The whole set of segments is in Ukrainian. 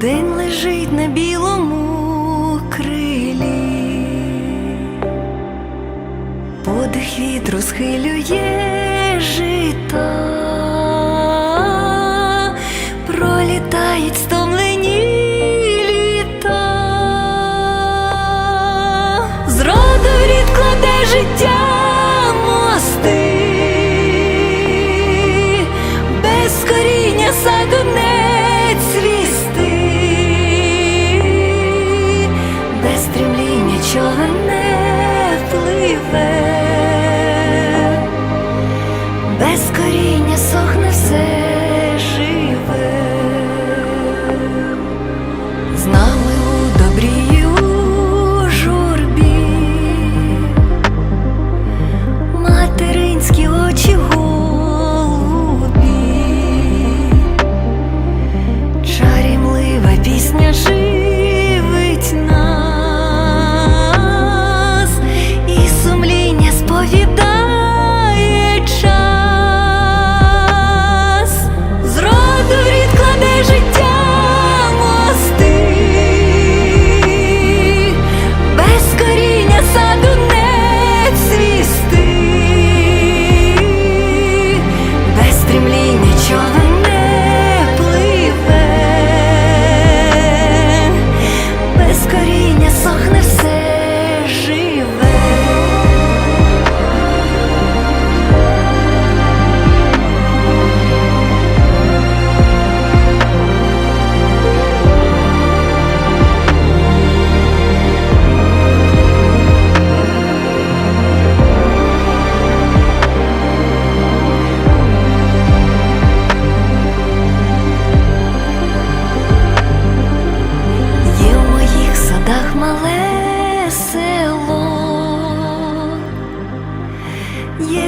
День лежить на білому крилі, подих вітру схилює жита. без коріння.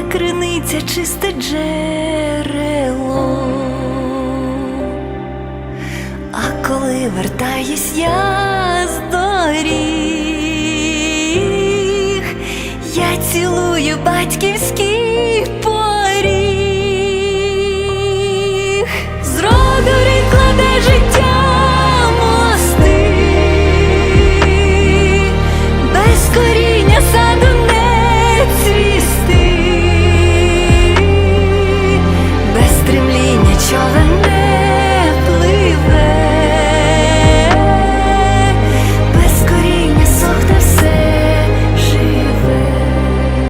Криниця, чисте джерело, а коли вертаюсь я з доріг, я цілую батьків.